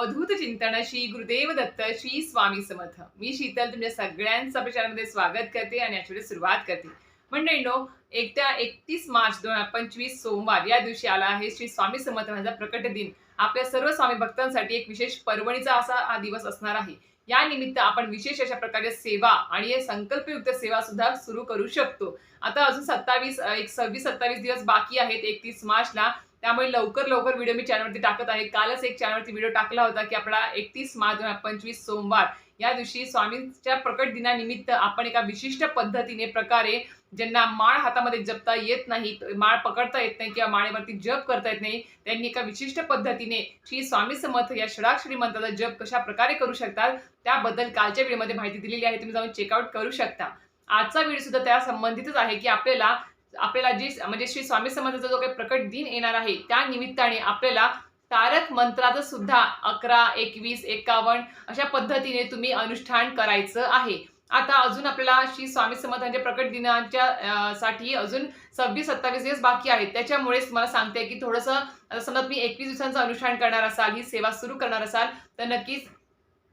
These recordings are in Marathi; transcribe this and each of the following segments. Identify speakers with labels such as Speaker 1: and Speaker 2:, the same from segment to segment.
Speaker 1: अवधूत चिंतन श्री गुरुदेव दत्त श्री स्वामी समर्थ. मी शीतल तुमच्या सगळ्यांचं प्रचारामध्ये स्वागत करते आणि याची सुरुवात करते. मंडळींनो एकट्या एकतीस मार्च दोन हजार पंचवीस सोमवार या दिवशी आला आहे श्री स्वामी समर्थ यांचा प्रकट दिन. आपल्या सर्व स्वामी भक्तांसाठी एक विशेष पर्वणीचा असा हा दिवस असणार आहे. या निमित्त आपण विशेष अशा प्रकारच्या सेवा आणि संकल्पयुक्त सेवा सुद्धा सुरू करू शकतो. आता अजून सत्तावीस एक सव्वीस सत्तावीस दिवस बाकी आहेत एकतीस मार्चला. त्यामुळे लवकर लवकर व्हिडिओ मी चॅनलवरती टाकत आहे. कालच एक चॅनलवरती व्हिडिओ टाकला होता की आपला एकतीस मार्च दोन हजार पंचवीस सोमवार. या दिवशी स्वामींच्या प्रकट दिनानिमित्त आपण एका विशिष्ट पद्धतीने प्रकारे ज्यांना माळ हातामध्ये जपता येत नाही माळ पकडता येत नाही किंवा माळेवरती जप करता येत नाही त्यांनी एका विशिष्ट पद्धतीने श्री स्वामी समर्थ या षडाक्षरी मंत्राचा जप कशा प्रकारे करू शकतात त्याबद्दल कालच्या वेळेमध्ये माहिती दिलेली आहे. तुम्ही जाऊन चेकआउट करू शकता. आजचा व्हिडिओ सुद्धा त्या संबंधितच आहे की आपल्याला आपल्याला जी म्हणजे श्री स्वामी समर्थाचा जो काही प्रकट दिन येणार आहे त्या निमित्ताने आपल्याला तारक मंत्राचं सुद्धा अकरा एकवीस एकावन्न अशा पद्धतीने तुम्ही अनुष्ठान करायचं आहे. आता अजून आपल्याला श्री स्वामी समर्थांच्या प्रकट दिनाच्या साठी अजून सव्वीस सत्तावीस दिवस बाकी आहेत. त्याच्यामुळेच मला सांगते की थोडंसं समजा तुम्ही एकवीस दिवसांचं अनुष्ठान करणार असाल ही सेवा सुरू करणार असाल तर नक्कीच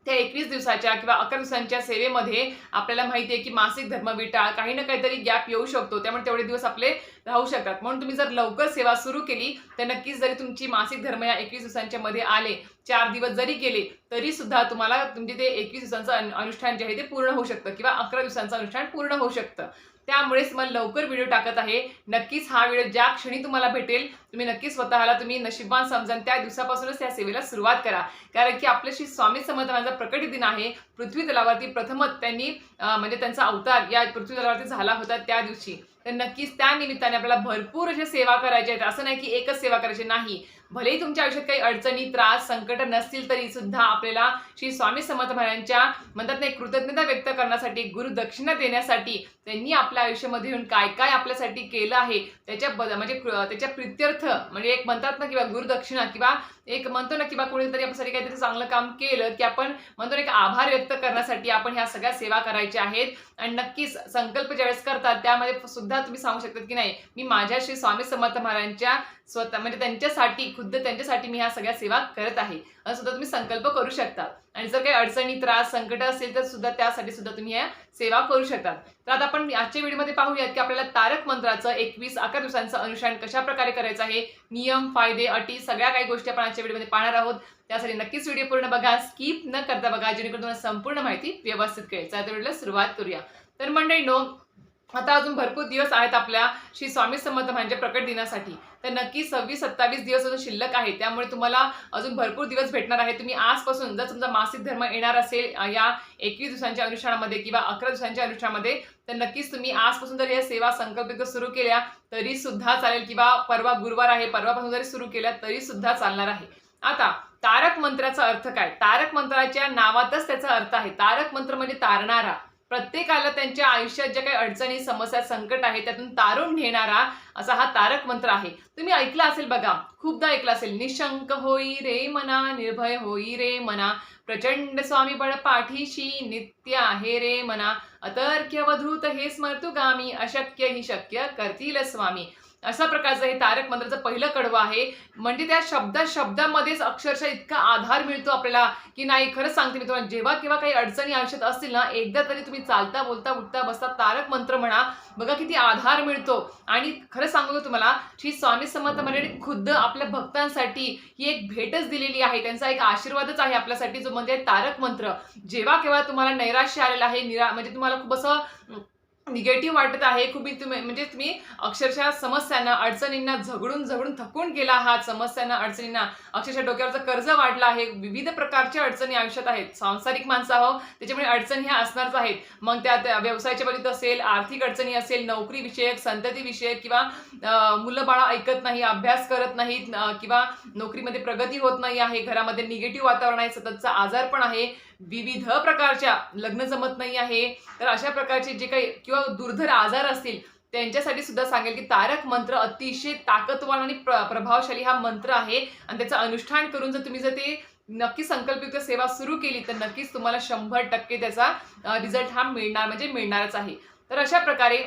Speaker 1: त्या एकवीस दिवसाच्या किंवा अकरा दिवसांच्या सेवेमध्ये आपल्याला माहिती आहे की मासिक धर्म विटाळ काही ना काहीतरी गॅप येऊ शकतो. त्यामुळे तेवढे दिवस आपले राहू शकतात. म्हणून तुम्ही जर लवकर सेवा सुरू केली तर नक्कीच जरी तुमची मासिक धर्म या एकवीस दिवसांच्या मध्ये आले चार दिवस जरी केले तरी सुद्धा तुम्हाला तुमचे ते एकवीस दिवसांचं अनुष्ठान जे आहे ते पूर्ण होऊ शकतं किंवा अकरा दिवसांचं अनुष्ठान पूर्ण होऊ शकतं. त्यामुळेच मला लवकर व्हिडिओ टाकत आहे. नक्कीच हा व्हिडिओ ज्या क्षणी तुम्हाला भेटेल तुम्ही नक्कीच स्वतःला तुम्ही नशिबान समजा त्या दिवसापासूनच त्या सेवेला सुरुवात करा. कारण की आपल्या श्री स्वामी समर्थांचा प्रकट दिन आहे. पृथ्वी तलावरती प्रथमच त्यांनी म्हणजे त्यांचा अवतार या पृथ्वी तलावरती झाला होता त्या दिवशी. तर नक्कीच त्या निमित्ताने आपल्याला भरपूर अशा सेवा करायच्या आहेत. असं नाही की एकच सेवा करायची नाही. भलेही तुमच्या आयुष्यात काही अडचणी त्रास संकट नसतील तरी सुद्धा आपल्याला श्री स्वामी समर्थ महाराजांच्या म्हणतात नाही कृतज्ञता व्यक्त करण्यासाठी गुरु दक्षिणा देण्यासाठी त्यांनी आपल्या आयुष्यामध्ये येऊन काय काय आपल्यासाठी केलं आहे त्याच्या बद- म्हणजे त्याच्या प्रित्यर्थ म्हणजे एक म्हणतात ना किंवा गुरुदक्षिणा किंवा एक म्हणतो ना किंवा कोणीतरी आपल्यासाठी काहीतरी चांगलं काम केलं की आपण म्हणतो ना एक आभार व्यक्त करण्यासाठी आपण ह्या सगळ्या सेवा करायच्या आहेत. आणि नक्कीच संकल्प ज्यावेळेस करतात त्यामध्ये सुद्धा तुम्ही सांगू शकतात की नाही मी माझ्या श्री स्वामी समर्थ महाराजांच्या स्वतः म्हणजे त्यांच्यासाठी खुद्द त्यांच्यासाठी मी ह्या सगळ्या सेवा करत आहे. असं सुद्धा तुम्ही संकल्प करू शकता. आणि जर काही अडचणी त्रास संकट असेल तर सुद्धा त्यासाठी सुद्धा तुम्ही ह्या सेवा करू शकतात तर आता आपण आजच्या व्हिडिओमध्ये पाहूयात की आपल्याला तारक मंत्राचं एकवीस अकरा दिवसांचं अनुष्ठान कशा प्रकारे करायचं आहे? नियम फायदे अटी सगळ्या काही गोष्टी आपण आजच्या व्हिडिओमध्ये पाहणार आहोत. त्यासाठी नक्कीच व्हिडिओ पूर्ण बघा. स्किप न करता बघा जेणेकरून तुम्हाला संपूर्ण माहिती व्यवस्थित कळेल. चला तर व्हिडिओला सुरुवात करूया. तर मंडळी नो आता अजून भरपूर दिवस आहेत आपल्या श्री स्वामी समर्थ म्हणजे प्रकट दिनासाठी तर नक्की सव्वीस सत्तावीस दिवस अजून शिल्लक आहे. त्यामुळे तुम्हाला अजून भरपूर दिवस भेटणार आहे. तुम्ही आजपासून जर तुमचा मासिक धर्म येणार असेल या एकवीस दिवसांच्या अनुष्ठानामध्ये किंवा अकरा दिवसांच्या अनुष्ठानामध्ये तर नक्कीच तुम्ही आजपासून जर या सेवा संकल्पित सुरू केल्या तरी सुद्धा चालेल. किंवा परवा गुरुवार आहे परवापासून जरी सुरू केल्या तरी सुद्धा चालणार आहे. आता तारक मंत्राचा अर्थ काय? तारक मंत्राच्या नावातच त्याचा अर्थ आहे. तारक मंत्र म्हणजे तारणारा. प्रत्येकाला त्यांच्या आयुष्यात ज्या काही अडचणी समस्या संकट आहे त्यातून तारून नेणारा असा हा तारक मंत्र आहे. तुम्ही ऐकला असेल बघा खूपदा ऐकला असेल निशंक होई रे मना निर्भय होई रे मना प्रचंड स्वामी बळ पाठीशी नित्य आहे रे मना अतर्क्य वधूत हे स्मर्तुगामी अशक्य ही शक्य करतील स्वामी. अशा प्रकारचं हे तारक मंत्राचं पहिलं कडवं आहे. म्हणजे त्या शब्दा शब्दामध्येच अक्षरशः इतका आधार मिळतो आपल्याला की नाही खरंच सांगते मी तुम्हाला जेव्हा केव्हा काही अडचणी आयुष्यात असतील ना एकदा तरी तुम्ही चालता बोलता उठता बसता तारक मंत्र म्हणा बघा किती आधार मिळतो. आणि खरं सांगू तुम्हाला श्री स्वामी समर्थ मर्यादित खुद्द आपल्या भक्तांसाठी ही एक भेटच दिलेली आहे. त्यांचा एक आशीर्वादच आहे आपल्यासाठी जो म्हणजे तारक मंत्र. जेव्हा केव्हा तुम्हाला नैराश्य आलेलं आहे निरा म्हणजे तुम्हाला खूप असं निगेटिव्ह वाटत आहे. खूप तुम्ही म्हणजे तुम्ही अक्षरशः समस्यांना अडचणींना झगडून झगडून थकून गेला आहात. समस्यांना अडचणींना अक्षरशः डोक्यावरचं कर्ज वाढलं आहे. विविध प्रकारच्या अडचणी आयुष्यात आहेत. सांसारिक माणसं आहो त्याच्यामुळे अडचणी ह्या असणारच आहेत. मग त्यात व्यवसायाच्या बाबतीत असेल आर्थिक अडचणी असेल नोकरीविषयक संततीविषयक किंवा मुलं बाळा ऐकत नाही अभ्यास करत नाहीत किंवा नोकरीमध्ये प्रगती होत नाही आहे. घरामध्ये निगेटिव्ह वातावरण आहे. सततचा आजार पण आहे. विविध प्रकारच्या लग्न जमत नाही आहे. तर अशा प्रकारचे जे काही किंवा दुर्धर आजार असतील त्यांच्यासाठी सुद्धा सांगेल की तारक मंत्र अतिशय ताकदवान आणि प्र प्रभावशाली हा मंत्र आहे. आणि त्याचं अनुष्ठान करून जर तुम्ही जर ते नक्की संकल्पयुक्त सेवा सुरू केली तर नक्कीच तुम्हाला शंभर टक्के त्याचा रिझल्ट हा मिळणार म्हणजे मिळणारच आहे. तर अशा प्रकारे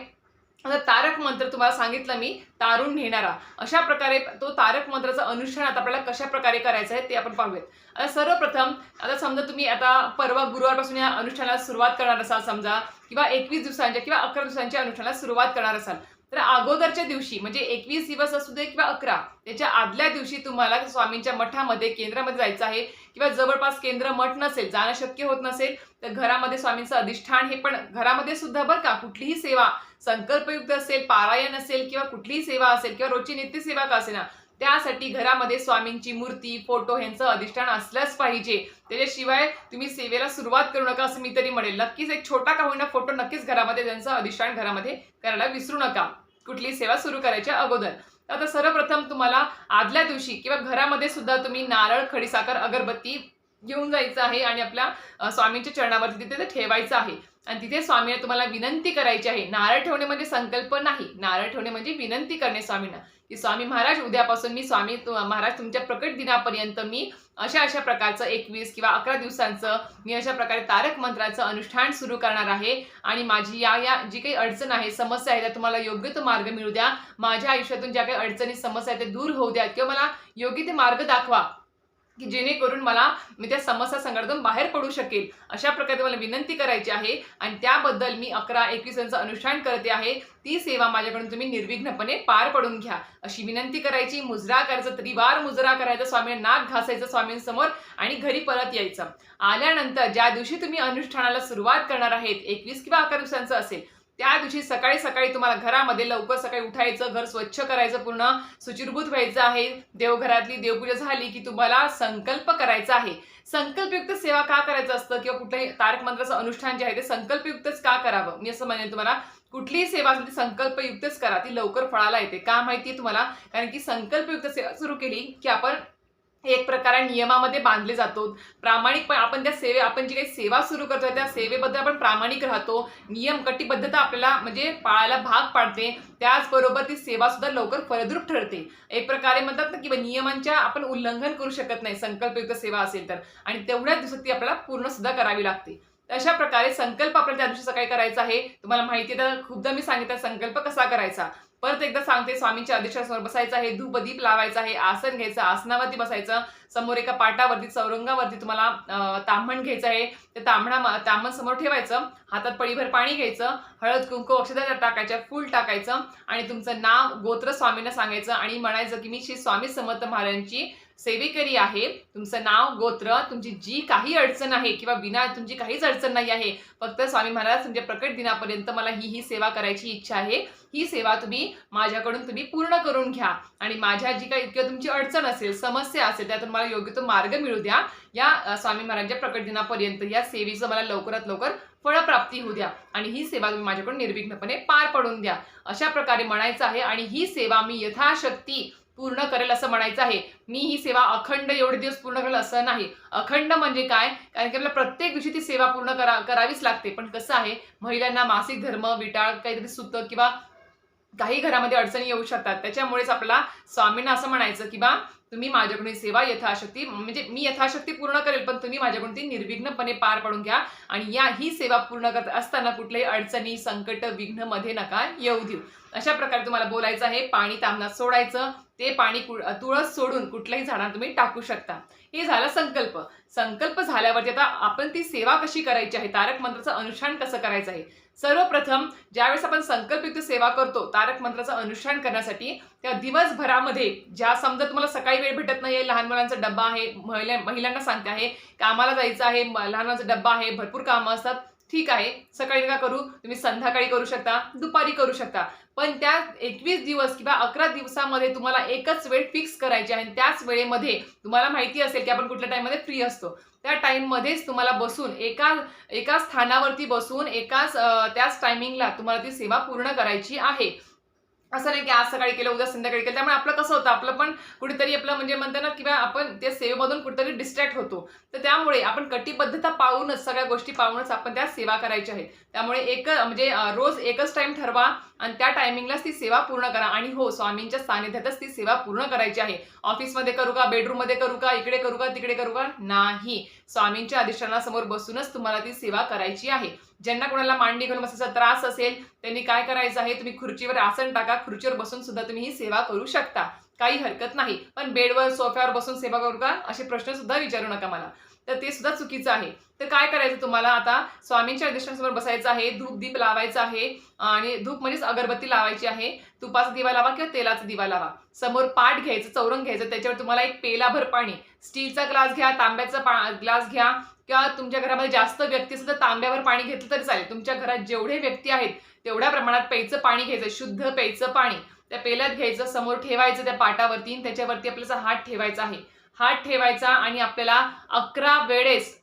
Speaker 1: आता तारक मंत्र तुम्हाला सांगितलं मी तारून नेणारा. अशा प्रकारे तो तारक मंत्राचं अनुष्ठान आता आपल्याला कशा प्रकारे करायचं आहे ते आपण पाहूयात. आता सर्वप्रथम आता समजा तुम्ही आता परवा गुरुवारपासून या अनुष्ठानाला सुरुवात करणार असाल समजा किंवा एकवीस दिवसांच्या किंवा अकरा दिवसांच्या अनुष्ठानाला सुरुवात करणार असाल. तर अगोदरच्या दिवशी म्हणजे एकवीस दिवस असू दे किंवा अकरा त्याच्या आदल्या दिवशी तुम्हाला स्वामींच्या मठामध्ये केंद्रामध्ये जायचं आहे किंवा जवळपास केंद्र मठ नसेल जाणं शक्य होत नसेल तर घरामध्ये स्वामींचं अधिष्ठान हे पण घरामध्ये सुद्धा बरं का कुठलीही सेवा संकल्पयुक्त असेल पारायण असेल किंवा कुठलीही सेवा असेल किंवा रोजची नित्यसेवा का असेल ना त्यासाठी घरामध्ये स्वामींची मूर्ती फोटो ह्यांचं अधिष्ठान असलंच पाहिजे. त्याच्याशिवाय तुम्ही सेवेला सुरुवात करू नका असं मी तरी म्हणेल. नक्कीच एक छोटा का होईना फोटो नक्कीच घरामध्ये त्यांचं अधिष्ठान घरामध्ये करायला विसरू नका. कुठली सेवा सुरू करायच्या अगोदर. आता सर्वप्रथम तुम्हाला आदल्या दिवशी किंवा घरामध्ये सुद्धा तुम्ही नारळ खडीसाखर अगरबत्ती घेऊन जायचं आहे आणि आपल्या स्वामींच्या चरणावरती तिथे ते ठेवायचं आहे. आणि तिथे स्वामीने तुम्हाला विनंती करायची आहे. नारळ ठेवणे म्हणजे संकल्प नाही. नारळ ठेवणे म्हणजे विनंती करणे स्वामींना. की स्वामी महाराज उद्यापासून मी स्वामी तु- महाराज तुमच्या प्रकट दिनापर्यंत मी अशा अशा प्रकारचं एकवीस किंवा अकरा दिवसांचं मी अशा प्रकारे तारक मंत्राचं अनुष्ठान सुरू करणार आहे. आणि माझी या या जी काही अडचण आहे समस्या आहे त्या तुम्हाला योग्य तो मार्ग मिळू द्या. माझ्या आयुष्यातून ज्या काही अडचणी समस्या आहेत त्या दूर होऊ द्या. किंवा मला योग्य ते मार्ग दाखवा. की जेणेकरून मला मी त्या समस्या संघातून बाहेर पडू शकेल अशा प्रकारे मला विनंती करायची आहे. आणि त्याबद्दल मी अकरा एकवीसांचं अनुष्ठान करते आहे. ती सेवा माझ्याकडून तुम्ही निर्विघ्नपणे पार पडून घ्या. अशी विनंती करायची मुजरा करायचं त्रिवार मुजरा करायचा स्वामींना नाक घासायचं स्वामींसमोर आणि घरी परत यायचं. आल्यानंतर ज्या दिवशी तुम्ही अनुष्ठानाला सुरुवात करणार आहेत एकवीस किंवा अकरा दिवसांचं असेल त्या दिवशी सकाळी सकाळी तुम्हाला घरामध्ये लवकर सकाळी उठायचं घर स्वच्छ करायचं पूर्ण सुचिरभूत व्हायचं आहे. देवघरातली देवपूजा झाली की तुम्हाला संकल्प करायचा आहे. संकल्पयुक्त सेवा का करायचं असतं किंवा कुठलंही तारक मंत्राचं अनुष्ठान जे आहे ते संकल्पयुक्तच का करावं? मी असं म्हणेन तुम्हाला कुठलीही सेवा असेल ती संकल्पयुक्तच करा. ती लवकर फळाला येते. का माहिती तुम्हाला? कारण की संकल्पयुक्त सेवा सुरू केली की आपण एक प्रकारे नियमामध्ये बांधले जातो. प्रामाणिकपणे आपण त्या सेवे आपण जी काही सेवा सुरू करतो त्या सेवेबद्दल आपण प्रामाणिक राहतो. नियम कटिबद्धता आपल्याला म्हणजे पाळायला भाग पाडते. त्याचबरोबर ती सेवा सुद्धा लवकर फलद्रूप ठरते. एक प्रकारे म्हणतात ना की नियमांच्या आपण उल्लंघन करू शकत नाही. संकल्पयुक्त सेवा असेल तर. आणि तेवढ्याच दिवसात ती आपल्याला पूर्ण सुद्धा करावी लागते. अशा प्रकारे संकल्प आपल्याला त्या दिवशी सकाळी करायचा आहे. तुम्हाला माहिती आहे तर खूपदा मी सांगितलं संकल्प कसा करायचा? परत एकदा सांगते स्वामींच्या आदेशासमोर बसायचं आहे धूपदीप लावायचं आहे आसन घ्यायचं आसनावरती बसायचं समोर एका पाटावरती चौरंगावरती तुम्हाला अं, ताम्हण घ्यायचं आहे. ते तांबणा ताम्हण समोर ठेवायचं हातात पळीभर पाणी घ्यायचं हळद कुंकू अक्षता टाकायच्या फूल टाकायचं आणि तुमचं नाव गोत्र स्वामींना सांगायचं आणि म्हणायचं की मी श्री स्वामी समर्थ महाराजांची सेवेकरी आहे तुमचं नाव गोत्र तुमची जी काही अडचण आहे किंवा विना तुमची काहीच अडचण नाही आहे फक्त स्वामी महाराज तुमच्या प्रकट दिनापर्यंत मला ही ही सेवा करायची इच्छा आहे. ही सेवा तुम्ही माझ्याकडून तुम्ही पूर्ण करून घ्या. आणि माझ्या जी काही किंवा तुमची अडचण असेल समस्या असेल त्यातून मला योग्य तो मार्ग मिळू द्या. या स्वामी महाराजांच्या प्रकट दिनापर्यंत या सेवेचं मला लवकरात लवकर फळप्राप्ती होऊ द्या. आणि ही सेवा तुम्ही माझ्याकडून निर्विघ्नपणे पार पडून द्या. अशा प्रकारे म्हणायचं आहे आणि ही सेवा मी यथाशक्ती पूर्ण करेल असं म्हणायचं आहे. मी ही सेवा अखंड एवढे दिवस पूर्ण करेल असं नाही. अखंड म्हणजे काय? कारण की आपल्याला प्रत्येक दिवशी ती सेवा पूर्ण करा करावीच लागते. पण कसं आहे महिलांना मासिक धर्म विटाळ काहीतरी सुतं किंवा काही घरामध्ये अडचणी येऊ शकतात. त्याच्यामुळेच आपल्याला स्वामींना असं म्हणायचं की बा तुम्ही माझ्याकडून सेवा यथाशक्ती म्हणजे मी यथाशक्ती पूर्ण करेल पण तुम्ही माझ्याकडून ती निर्विघ्नपणे पार पडून घ्या आणि या ही सेवा पूर्ण करत असताना कुठल्याही अडचणी संकट विघ्नमध्ये नका येऊ देऊ. अशा प्रकारे तुम्हाला बोलायचं आहे पाणी तांबणात सोडायचं ते पाणी कु- तुळस सोडून कुठल्याही झाडांना तुम्ही टाकू शकता. हे झालं संकल्प. संकल्प झाल्यावरती आता आपण ती सेवा कशी करायची आहे? तारक मंत्राचं अनुष्ठान कसं करायचं आहे? सर्वप्रथम ज्यावेळेस आपण संकल्पयुक्त सेवा करतो तारक मंत्राचं अनुष्ठान करण्यासाठी त्या दिवसभरामध्ये ज्या समजा तुम्हाला सकाळी वेळ भेटत नाहीये लहान मुलांचा डब्बा आहे महिला महिलांना सांगते आहे कामाला जायचं आहे लहान मुलांचा डब्बा आहे भरपूर कामं असतात ठीक आहे सकाळी नका करू तुम्ही संध्याकाळी करू शकता दुपारी करू शकता. पण त्या एकवीस दिवस किंवा अकरा दिवसामध्ये तुम्हाला एकच वेळ फिक्स करायची आहे आणि त्याच वेळेमध्ये तुम्हाला माहिती असेल की आपण कुठल्या टाईममध्ये फ्री असतो. त्या टाईममध्येच तुम्हाला बसून एका एका स्थानावरती बसून एकाच त्याच टायमिंगला तुम्हाला ती सेवा पूर्ण करायची आहे. असं नाही की आज सकाळी केलं उद्या संध्याकाळी केलं. त्यामुळे आपलं कसं होतं आपलं पण कुठेतरी आपलं म्हणजे म्हणतं ना किंवा आपण त्या सेवेमधून कुठेतरी डिस्ट्रॅक्ट होतो. तर त्यामुळे आपण कटिबद्धता पाहूनच सगळ्या गोष्टी पाहूनच आपण त्या सेवा करायच्या आहेत त्यामुळे एक म्हणजे रोज एकच टाईम ठरवा आणि त्या टायमिंगलाच ती सेवा पूर्ण करा. आणि हो स्वामींच्या सानिध्यातच ती सेवा पूर्ण करायची आहे. ऑफिसमध्ये करू का बेडरूममध्ये करू का इकडे करू का तिकडे करू का? नाही. स्वामींच्या अधिष्ठानासमोर बसूनच तुम्हाला ती सेवा करायची आहे. ज्यांना कोणाला मांडी घालून बसायचा त्रास असेल त्यांनी काय करायचं आहे? तुम्ही खुर्चीवर आसन टाका. खुर्चीवर बसून सुद्धा तुम्ही ही सेवा करू शकता. काही हरकत नाही. पण बेडवर सोफ्यावर बसून सेवा करू का? असे प्रश्न सुद्धा विचारू नका मला. तर ते सुद्धा चुकीचं आहे. तर काय करायचं तुम्हाला आता? स्वामींच्या अधिष्ठानासमोर बसायचं आहे धूप दीप लावायचा आहे आणि धूप म्हणजेच अगरबत्ती लावायची आहे. तुपाचा दिवा लावा किंवा तेलाचा दिवा लावा. समोर पाट घ्यायचं चौरंग घ्यायचं त्याच्यावर तुम्हाला एक पेलाभर पाणी स्टीलचा ग्लास घ्या तांब्याचा पा ग्लास घ्या किंवा तुमच्या घरामध्ये जास्त व्यक्ती असेल तर तांब्यावर पाणी घेतलं तरी चालेल. तुमच्या घरात जेवढे व्यक्ती आहेत तेवढ्या प्रमाणात प्यायचं पाणी घ्यायचं शुद्ध प्यायचं पाणी. त्या पेल्यात घ्यायचं समोर ठेवायचं त्या पाटावरती आणि त्याच्यावरती आपल्याचा हात ठेवायचा आहे. हात ठेवायचा आणि आपल्याला अकरा वेळेस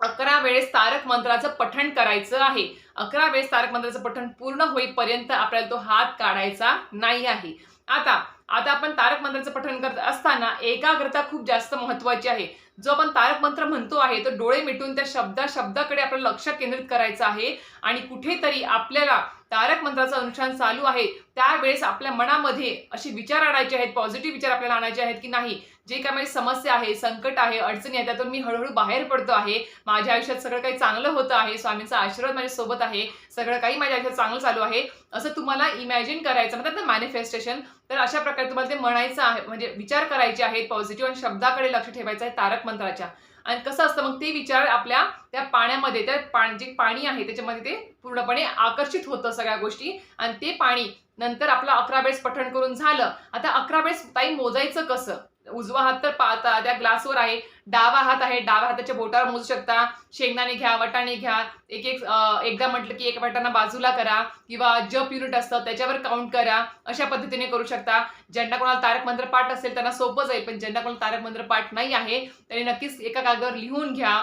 Speaker 1: अकरा वेळेस तारक मंत्राचं पठण करायचं आहे. अकरा वेळेस तारक मंत्राचं पठण पूर्ण होईपर्यंत आपल्याला तो हात काढायचा नाही आहे. आता आता आपण तारक मंत्राचं पठण करत असताना एकाग्रता खूप जास्त महत्वाची आहे. जो आपण तारक मंत्र म्हणतो आहे तो डोळे मिटून त्या शब्दा शब्दाकडे आपलं लक्ष केंद्रित करायचं आहे आणि कुठेतरी आपल्याला तारक मंत्राचं अनुष्ठान चालू आहे. त्यावेळेस आपल्या मनामध्ये असे विचार आणायचे आहेत पॉझिटिव्ह विचार आपल्याला आणायचे आहेत की नाही? जे काय माझी समस्या आहे संकट आहे अडचणी आहे त्यातून मी हळूहळू बाहेर पडतो आहे. माझ्या आयुष्यात सगळं काही चांगलं होतं आहे स्वामींचा आशीर्वाद माझ्यासोबत आहे सगळं काही माझ्या आयुष्यात चांगलं चालू आहे असं तुम्हाला इमॅजिन करायचं म्हणतात ना मॅनिफेस्टेशन तर अशा प्रकारे तुम्हाला ते म्हणायचं आहे म्हणजे विचार करायचे आहेत पॉझिटिव्ह आणि शब्दाकडे लक्ष ठेवायचं आहे तारक मंत्राच्या. आणि कसं असतं मग ते विचार आपल्या त्या पाण्यामध्ये त्या पाणी जे पाणी आहे त्याच्यामध्ये ते पूर्णपणे आकर्षित होतं सगळ्या गोष्टी. आणि ते पाणी नंतर आपलं अकरा वेळेस पठण करून झालं. आता अकरा वेळेस ताई मोजायचं कसं? उजवा हात तर पाहता त्या ग्लासवर आहे. डावा हात आहे डाव्या हाताच्या बोटावर मोजू शकता. शेंगदाणे घ्या वटाणे घ्या. एक एक एकदा म्हटलं की एक वाटाणा बाजूला करा किंवा जप युनिट असतं त्याच्यावर काउंट करा. अशा पद्धतीने करू शकता. ज्यांना कोणाला तारक मंत्र पाठ असेल त्यांना सोपं जाईल पण ज्यांना कोणाला तारक मंत्र पाठ नाही आहे त्यांनी नक्कीच एका कागदावर लिहून घ्या.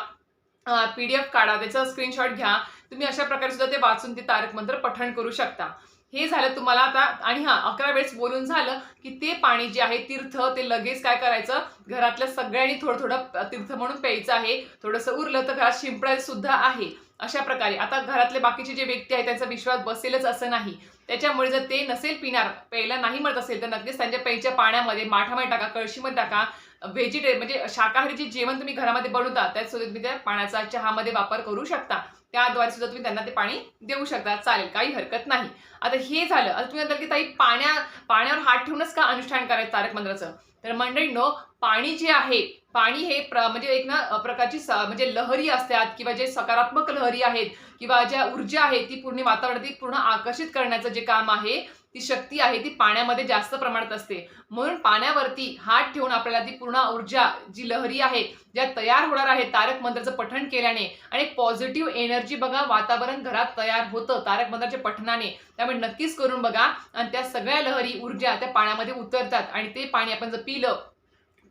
Speaker 1: पी डी एफ काढा त्याचा स्क्रीनशॉट घ्या. तुम्ही अशा प्रकारे सुद्धा ते वाचून ते तारक मंत्र पठण करू शकता. हे झालं तुम्हाला आता आणि हा अकरा वेळेस बोलून झालं की ते पाणी जे आहे तीर्थ ते लगेच काय करायचं? घरातल्या सगळ्यांनी थोडं थोडं तीर्थ म्हणून प्यायचं आहे. थोडंसं उरलं तर घरात शिंपडायचं सुद्धा आहे. अशा प्रकारे. आता घरातले बाकीचे जे व्यक्ती आहेत त्यांचा विश्वास बसेलच असं नाही. त्याच्यामुळे जर ते नसेल पिणार प्यायला नाही म्हणत असेल तर नक्कीच त्यांच्या प्यायच्या पाण्यामध्ये माठामध्ये टाका कळशीमध्ये टाका व्हेजिटे म्हणजे शाकाहारी जे जेवण तुम्ही घरामध्ये बनवता त्यात सुद्धा तुम्ही त्या पाण्याचा चहामध्ये वापर करू शकता. त्याद्वारे सुद्धा तुम्ही त्यांना ते पाणी देऊ शकता. चालेल काही हरकत नाही. आता हे झालं. आता तुम्ही म्हणताल की ताई पाण्या पाण्यावर हात ठेवूनच का अनुष्ठान करायचं तारक मंत्राचं? तर मंडळींनो पाणी जे आहे पाणी हे प्र म्हणजे एक ना प्रकारची स- म्हणजे लहरी असतात किंवा जे सकारात्मक लहरी आहेत किंवा ज्या ऊर्जा आहेत ती पूर्ण वातावरणात पूर्ण आकर्षित करण्याचं जे काम आहे ती शक्ती आहे ती पाण्यामध्ये जास्त प्रमाणात असते. म्हणून पाण्यावरती हात ठेवून आपल्याला ती पूर्ण ऊर्जा जी लहरी आहे ज्या तयार होणार आहे तारक मंत्राचं पठण केल्याने आणि पॉझिटिव्ह एनर्जी बघा वातावरण घरात तयार होतं तारक मंत्राच्या पठणाने त्यामुळे नक्कीच करून बघा. आणि त्या सगळ्या लहरी ऊर्जा त्या पाण्यामध्ये उतरतात आणि ते पाणी आपण जर पिलं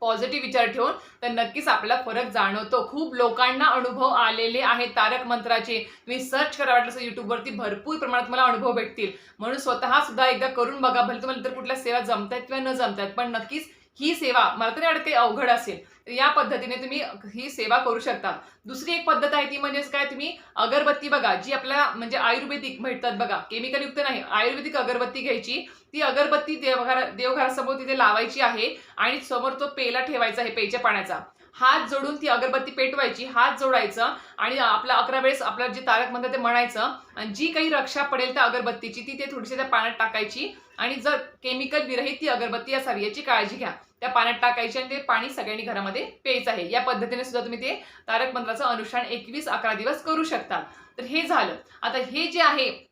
Speaker 1: पॉझिटिव्ह विचार ठेवून तर नक्कीच आपल्याला फरक जाणवतो. खूप लोकांना अनुभव आलेले आहेत तारक मंत्राचे. तुम्ही सर्च करा वाटलं असं युट्यूबवरती भरपूर प्रमाणात मला अनुभव भेटतील. म्हणून स्वतः सुद्धा एकदा करून बघा. भले तुम्हाला इतर कुठल्या सेवा जमतायत किंवा न जमतायत पण नक्कीच ही सेवा मला तरी वाटते अवघड असेल. तर या पद्धतीने तुम्ही ही सेवा करू शकता. दुसरी एक पद्धत आहे ती म्हणजेच काय? तुम्ही अगरबत्ती बघा जी आपल्याला म्हणजे आयुर्वेदिक भेटतात बघा. केमिकल युक्त नाही आयुर्वेदिक अगरबत्ती घ्यायची. ती अगरबत्ती देवघरा देवघरासमोर तिथे लावायची आहे आणि समोर तो पेला ठेवायचा आहे पेच्या पाण्याचा. हात जोडून ती अगरबत्ती पेटवायची हात जोडायचं आणि आपला अकरा वेळेस आपलं जे तारक म्हणतात ते म्हणायचं. आणि जी काही रक्षा पडेल त्या अगरबत्तीची ती ते थोडीशी त्या पाण्यात टाकायची आणि जर केमिकल विरहित ती अगरबत्ती असावी याची काळजी घ्या. त्या पाण्यात टाकायची आणि ते पाणी सगळ्यांनी घरामध्ये प्यायचं आहे. या पद्धतीने सुद्धा तुम्ही ते तारक मंत्राचं अनुष्ठान एकवीस अकरा दिवस करू शकता. तर हे झालं. आता हे जे आहे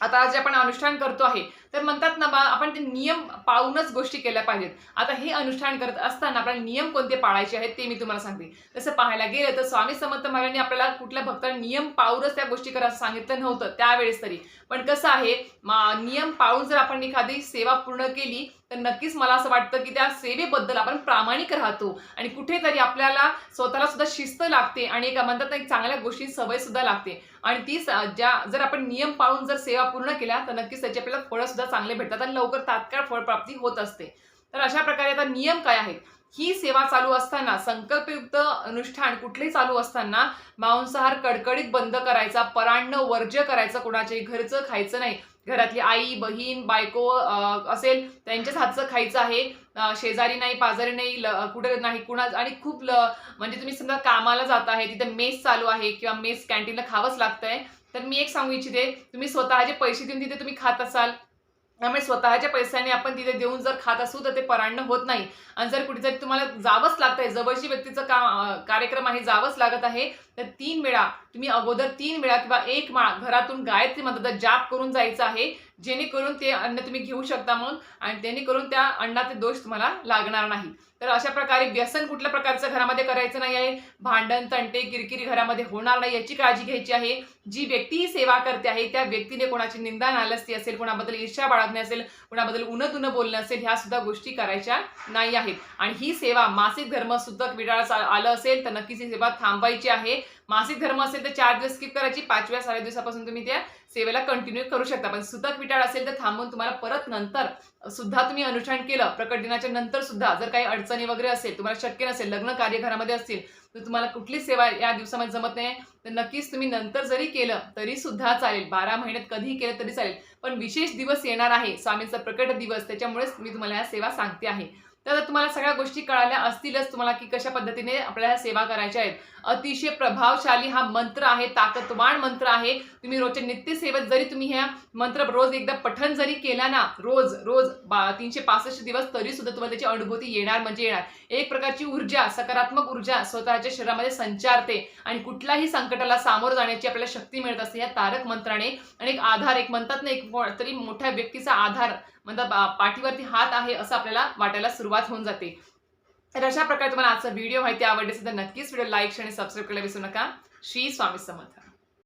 Speaker 1: आता जे आपण अनुष्ठान करतो आहे तर म्हणतात ना बा आपण ते नियम पाळूनच गोष्टी केल्या पाहिजेत. आता हे अनुष्ठान करत असताना आपल्याला नियम कोणते पाळायचे आहेत ते मी तुम्हाला सांगते. तसं पाहायला गेलं तर स्वामी समर्थ महाराजांनी आपल्याला कुठल्या भक्ताला नियम पाळूनच त्या गोष्टी करा सांगितलं नव्हतं त्यावेळेस तरी. पण कसं आहे मा- नियम पाळून जर आपण एखादी सेवा पूर्ण केली तर नक्कीच मला असं वाटतं की त्या सेवेबद्दल आपण प्रामाणिक राहतो. आणि कुठेतरी आपल्याला स्वतःला सुद्धा शिस्त लागते आणि एक म्हणतात एक चांगल्या गोष्टी सवय सुद्धा लागते. आणि ती ज्या जर आपण नियम पाळून जर सेवा पूर्ण केल्या तर नक्कीच त्याची आपल्याला फळं सुद्धा चांगले भेटतात आणि लवकर तात्काळ फळप्राप्ती होत असते. तर अशा प्रकारे आता नियम काय आहेत? ही सेवा चालू असताना संकल्पयुक्त अनुष्ठान कुठलेही चालू असताना मांसाहार कडकडीत बंद करायचा परान्न वर्ज्य करायचं कोणाचे घरचं खायचं नाही घरातली आई बहीण बायको असेल त्यांच्याच हातचं खायचं आहे. शेजारी नाही पाजारी नाही ल- कुठे नाही कुणा आणि खूप ल म्हणजे तुम्ही समजा कामाला जात आहे तिथे मेस चालू आहे किंवा मेस कॅन्टीनला खावंच लागतंय. तर तर मी एक सांगू इच्छिते तुम्ही स्वतःचे पैसे देऊन तिथे तुम्ही खात असाल. त्यामुळे स्वतःच्या पैशाने आपण तिथे देऊन जर खात असू तर ते परांड होत नाही. आणि जर कुठेतरी तुम्हाला जावंच लागतंय जवळची व्यक्तीचं का कार्यक्रम आहे जावंच लागत आहे तर तीन वेळा तुम्ही अगोदर तीन वेळा किंवा एक माळ घरातून गायत्री मंत्राचा जाप करून जायचं आहे जेणेकरून ते अन्न तुम्ही घेऊ शकता म्हणून आणि जेणेकरून त्या अन्नाचे दोष तुम्हाला लागणार नाही. तर अशा प्रकारे व्यसन कुठल्या प्रकारचं घरामध्ये करायचं नाही आहे भांडण तंटे किरकिरी घरामध्ये होणार नाही याची काळजी घ्यायची आहे. जी व्यक्ती ही सेवा करते आहे त्या व्यक्तीने कोणाची निंदा नालस्ती असेल कोणाबद्दल ईर्ष्या बाळगणे असेल कोणाबद्दल उन्ह बोलणं असेल ह्या सुद्धा गोष्टी करायच्या नाही आहेत. आणि ही सेवा मासिक धर्म सुद्धा विटाळास आलं असेल तर नक्कीच ही सेवा थांबायची आहे. मासिक धर्म असेल तर चार दिवस स्किप करायची पाचव्या साडे दिवसापासून तुम्ही त्या सेवेला कंटिन्यू करू शकता. पण सुतक विटाळ असेल तर थांबून तुम्हाला परत नंतर सुद्धा तुम्ही अनुष्ठान केलं. प्रकट दिनाच्या नंतर सुद्धा जर काही अडचणी वगैरे असेल तुम्हाला शक्य नसेल लग्न कार्य घरामध्ये असतील तर तुम्हाला कुठली सेवा या दिवसामध्ये जमत नाही. तर नक्कीच तुम्ही नंतर जरी केलं तरी सुद्धा चालेल. बारा महिन्यात कधीही केलं तरी चालेल. पण विशेष दिवस येणार आहे. स्वामींचा प्रकट दिवस त्याच्यामुळेच मी तुम्हाला या सेवा सांगते आहे. तर तुम्हाला सगळ्या गोष्टी कळाल्या असतीलच तुम्हाला की कशा पद्धतीने आपल्याला सेवा करायच्या आहेत. अतिशय प्रभावशाली हा मंत्र आहे ताकदवान मंत्र आहे. तुम्ही रोजच्या नित्यसेवेत जरी तुम्ही ह्या मंत्र रोज एकदा पठन जरी केला ना रोज रोज बा तीनशे पासष्ट दिवस तरी सुद्धा तुम्हाला त्याची अनुभूती येणार म्हणजे येणार. एक प्रकारची ऊर्जा सकारात्मक ऊर्जा स्वतःच्या शरीरामध्ये संचारते आणि कुठल्याही संकटाला सामोरं जाण्याची आपल्याला शक्ती मिळत असते. या तारक मंत्राने आणि एक आधार एक म्हणतात ना एक तरी मोठ्या व्यक्तीचा आधार म्हणतात पाठीवरती हात आहे असं आपल्याला वाटायला सुरुवात होऊन जाते. तर अशा प्रकारे तुम्हाला आजचा व्हिडिओ माहिती आवडली असेल तर नक्कीच व्हिडिओ लाईक आणि सबस्क्राईब करायला विसरू नका. श्री स्वामी समर्थ.